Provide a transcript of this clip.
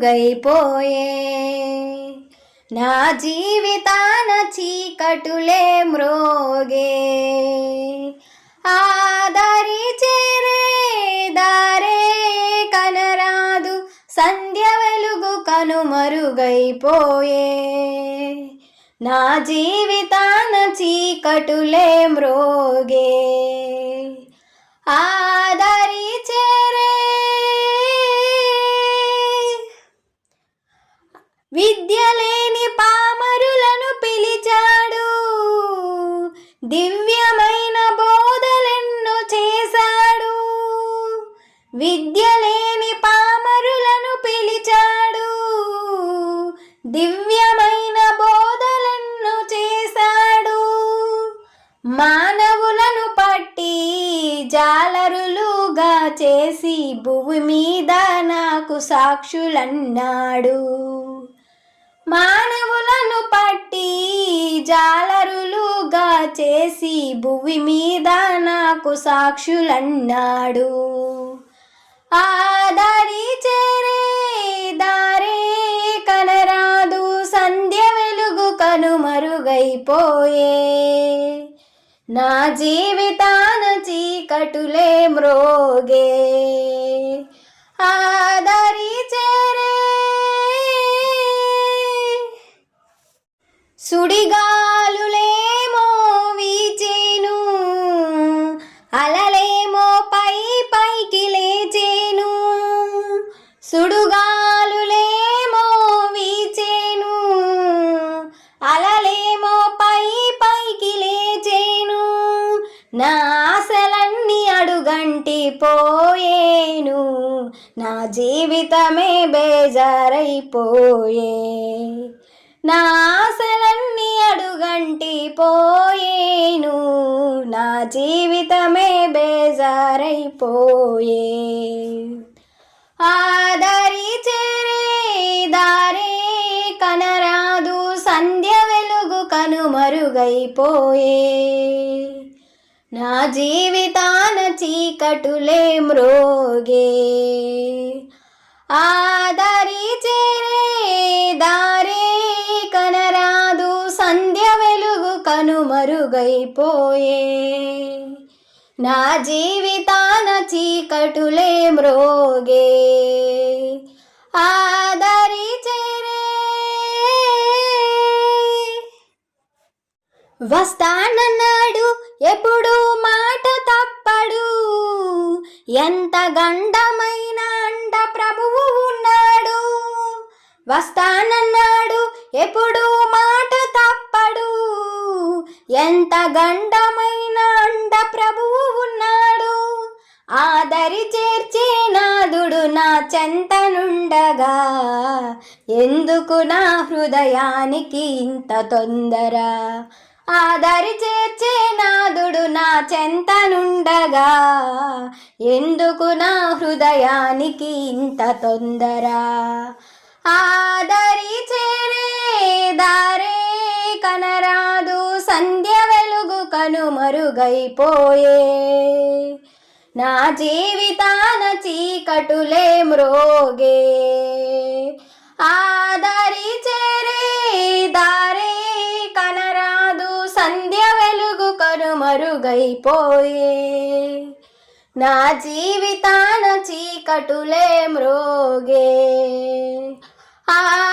కనుమరుగైపోయే నా జీవితాన చీకటులే మ్రోగే. ఆదరి చేరే దారే కనరాదు సంధ్య వెలుగు కనుమరుగైపోయే నా జీవితాన చీకటులే మ్రోగే. విద్య లేని పామరులను పిలిచాడు. దివ్యమైన బోధలెన్నో చేశాడు. విద్య లేని పామరులను పిలిచాడు. దివ్యమైన బోధలెన్నో చేశాడు. మానవులను పట్టి జాలరులుగా చేసి భూమి మీద నాకు సాక్షులన్నాడు. మానవులను పట్టి జాలరులుగా చేసి భువి మీద నాకు సాక్షులన్నాడు. ఆ దారి చేరే దారే కనరాదు సంధ్య వెలుగు కనుమరుగైపోయే నా జీవితాన చీకటులే మ్రోగే. ఆ సుడిగాలులేమో వీచేను అలలేమో పై పైకి లేచేను. సుడుగాలులేమో వీచేను అలలేమో పై పైకి లేచేను. నా ఆశలన్నీ అడుగంటి పోయేను నా జీవితమే బేజారైపోయే. నా ఆశలన్నీ అడుగంటి పోయేను. నా జీవితమే బేజారైపోయే. ఆదరి చేరే దారే కనరాదు సంధ్య వెలుగు కనుమరుగైపోయే నా జీవితాన చీకటులే మ్రోగే. ఆదరి చేరే మరుగైపోయే. నా జీవితాన చీకటులే మ్రోగే. ఆదరి చేరే. వస్తానన్నాడు ఎప్పుడు మాట తప్పడు. ఎంత గండమైన అండ ప్రభువు ఉన్నాడు. వస్తానన్నాడు ఎప్పుడు మాట ఎంత గండమైన అండ ప్రభువు ఉన్నాడు. ఆదరి చేర్చే నాదుడు నా చెంతనుండగా ఎందుకు నా హృదయానికి ఇంత తొందర? ఆదరి చేర్చే నాదుడు నా చెంతనుండగా ఎందుకు నా హృదయానికి ఇంత తొందర? ఆదరి చేరే దారే కనరాదు. మరుగైపోయే. నా జీవితాన చీకటులే మ్రోగే. ఆదరి చేరే దారే కనరాదు సంధ్య వెలుగు కనుమరుగైపోయే నా జీవితాన చీకటులే మ్రోగే. ఆ